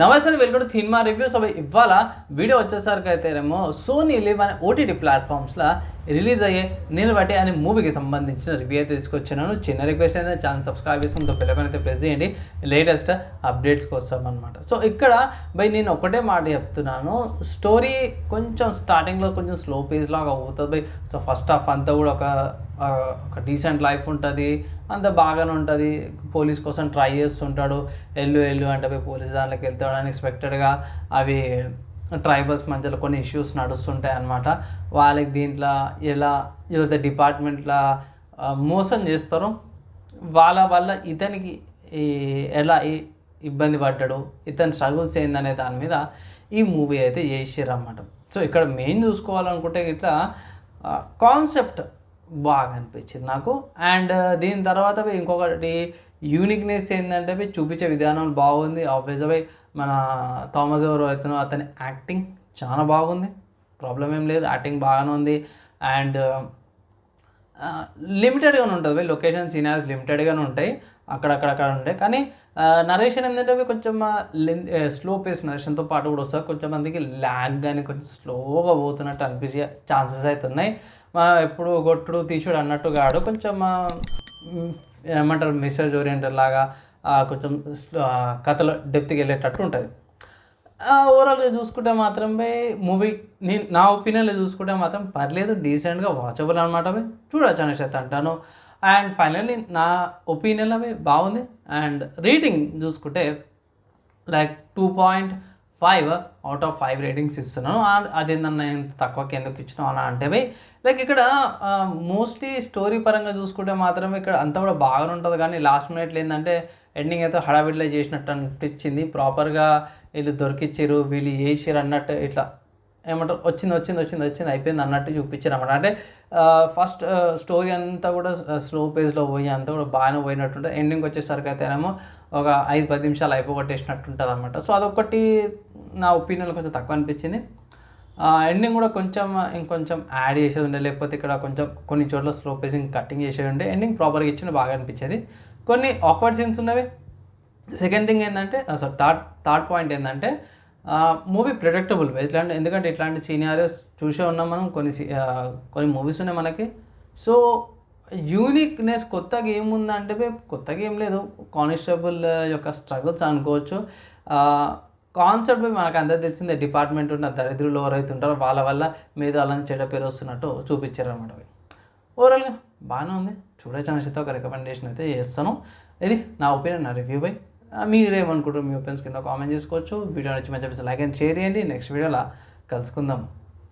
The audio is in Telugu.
నమస్తే వెల్కమ్ టు సినిమా రివ్యూస్ అవి ఇవాళ వీడియో వచ్చేసరికి అయితేనేమో సోనీ లివ్ అనే ఓటీటీ ప్లాట్ఫామ్స్లో రిలీజ్ అయ్యే నిలబట్టి అనే మూవీకి సంబంధించిన రివ్యూ అయితే తీసుకొచ్చినాను చిన్న రిక్వెస్ట్ అయితే ఛానల్ సబ్స్క్రైబ్ చేసుకుంటే పిల్లకొని అయితే ప్రెస్ చేయండి. లేటెస్ట్ అప్డేట్స్ కోసం అనమాట సో ఇక్కడ బై నేను ఒకటే మాట చెప్తున్నాను. స్టోరీ కొంచెం స్టార్టింగ్లో కొంచెం స్లో పేజ్ లాగా అవుతుంది బై. సో ఫస్ట్ హాఫ్ అంతా కూడా ఒక ఒక డీసెంట్ లైఫ్ ఉంటుంది అంత బాగానే ఉంటుంది. పోలీస్ కోసం ట్రై చేస్తుంటాడు. ఎల్లు ఎల్లు అంటే పోలీస్ దాంట్లోకి వెళ్తాడు అన్ఎక్స్పెక్టెడ్గా అవి ట్రైబల్స్ మధ్యలో కొన్ని ఇష్యూస్ నడుస్తుంటాయి అన్నమాట. వాళ్ళకి దీంట్లో ఎలా ఏదైతే డిపార్ట్మెంట్లో మోసం చేస్తారో వాళ్ళ వల్ల ఇతనికి ఈ ఎలా ఇబ్బంది పడ్డాడు ఇతని స్ట్రగుల్స్ ఏందనే దాని మీద ఈ మూవీ అయితే చేసారు అన్నమాట. సో ఇక్కడ మెయిన్ చూసుకోవాలనుకుంటే ఇట్లా కాన్సెప్ట్ బాగా అనిపించింది నాకు. అండ్ uh, దీని తర్వాత ఇంకొకటి యూనిక్నెస్ ఏంటంటే చూపించే విధానం బాగుంది. ఆబ్వియస్ పోయి మన థామస్ ఎవరు అతను అతని యాక్టింగ్ చాలా బాగుంది. ప్రాబ్లం ఏం లేదు యాక్టింగ్ బాగానే ఉంది. అండ్ uh, లిమిటెడ్గానే ఉంటుంది లొకేషన్ సీనియర్స్ లిమిటెడ్గానే ఉంటాయి. అక్కడక్కడక్కడ ఉంటాయి కానీ నరేషన్ ఏంటంటే అవి కొంచెం స్లో పేస్ నరేషన్తో పాటు కూడా వస్తుంది. కొంచెం మందికి ల్యాగ్ కానీ కొంచెం స్లోగా పోతున్నట్టు అనిపించే ఛాన్సెస్ అయితే ఉన్నాయి. మనం ఎప్పుడు కొట్టుడు తీసుడు అన్నట్టు కాడు కొంచెం ఏమంటారు మెసేజ్ ఓరియంటెడ్ లాగా కొంచెం కథలో డెప్త్కి వెళ్ళేటట్టు ఉంటుంది. ఓవరాల్గా చూసుకుంటే మాత్రమే మూవీ నేను నా ఒపీనియన్లో చూసుకుంటే మాత్రం పర్లేదు డీసెంట్గా వాచబుల్ అనమాట అవి చూడొచ్చు అనేసి అంటాను. అండ్ ఫైనల్లీ నా ఒపీనియన్ అవి బాగుంది. అండ్ రేటింగ్ చూసుకుంటే like two point five out of five ratings ఇస్తున్నాను. అది అదేందన్న తక్కువకి ఎందుకు ఇచ్చినావు అలా అంటే లైక్ ఇక్కడ మోస్ట్లీ స్టోరీ పరంగా చూసుకుంటే మాత్రం ఇక్కడ అంతా కూడా బాగానే ఉంటుంది. కానీ లాస్ట్ మినిట్లో ఏంటంటే ఎండింగ్ అయితే హడావిడిలో చేసినట్టు అనిపించింది. ప్రాపర్గా వీళ్ళు దొరికిచ్చారు వీళ్ళు చేసారు అన్నట్టు ఇట్లా ఏమంటారు? వచ్చింది వచ్చింది వచ్చింది వచ్చింది అయిపోయింది అన్నట్టు చూపించారు అనమాట అంటే ఫస్ట్ స్టోరీ అంతా కూడా స్లో పేజ్లో పోయి అంతా కూడా బాగానే పోయినట్టుంటే ఎండింగ్ వచ్చేసరికి అయితేనేమో ఒక ఐదు పది నిమిషాలు అయిపోగొట్టేసినట్టు ఉంటుంది అనమాట సో అదొకటి నా ఒపీనియన్ కొంచెం తక్కువ అనిపించింది. ఎండింగ్ కూడా కొంచెం ఇంకొంచెం యాడ్ చేసేది ఉండే లేకపోతే ఇక్కడ కొంచెం కొన్ని చోట్ల స్లో పేజింగ్ కటింగ్ చేసేది ఉండే ఎండింగ్ ప్రాపర్గా ఇచ్చిన బాగా అనిపించేది. కొన్ని ఆక్వర్డ్ సీన్స్ ఉన్నవి. సెకండ్ థింగ్ ఏంటంటే సారీ థర్డ్ థర్డ్ పాయింట్ ఏంటంటే మూవీ ప్రొడక్టబుల్ ఇట్లాంటి ఎందుకంటే ఇట్లాంటి సీనియర్స్ చూసే ఉన్నాం మనం కొన్ని సీ- కొన్ని మూవీస్ ఉన్నాయి మనకి. సో యూనిక్నెస్ కొత్తగా ఏముందంటే కొత్తగా ఏం లేదు. కానిస్టేబుల్ యొక్క స్ట్రగుల్స్ అనుకోవచ్చు. కాన్సెప్ట్ మనకు అందరికి తెలిసిందే డిపార్ట్మెంట్ ఉన్న దరిద్రులు ఎవరైతే ఉంటారో వాళ్ళ వల్ల మీద వాళ్ళని చెడ పేరు వస్తున్నట్టు చూపించారు అనమాట ఓవరాల్గా బాగానే ఉంది. చూడొచ్చు అనేసి అయితే ఒక రికమెండేషన్ అయితే చేస్తాను. ఇది నా ఒపీనియన్ నా రివ్యూ బై. మీరేమనుకుంటారు మీ ఒపీనియన్స్ కింద కామెంట్ చేసుకోవచ్చు. వీడియో నచ్చి మంచి లైక్ అండ్ షేర్ చేయండి. నెక్స్ట్ వీడియోలో కలుసుకుందాం.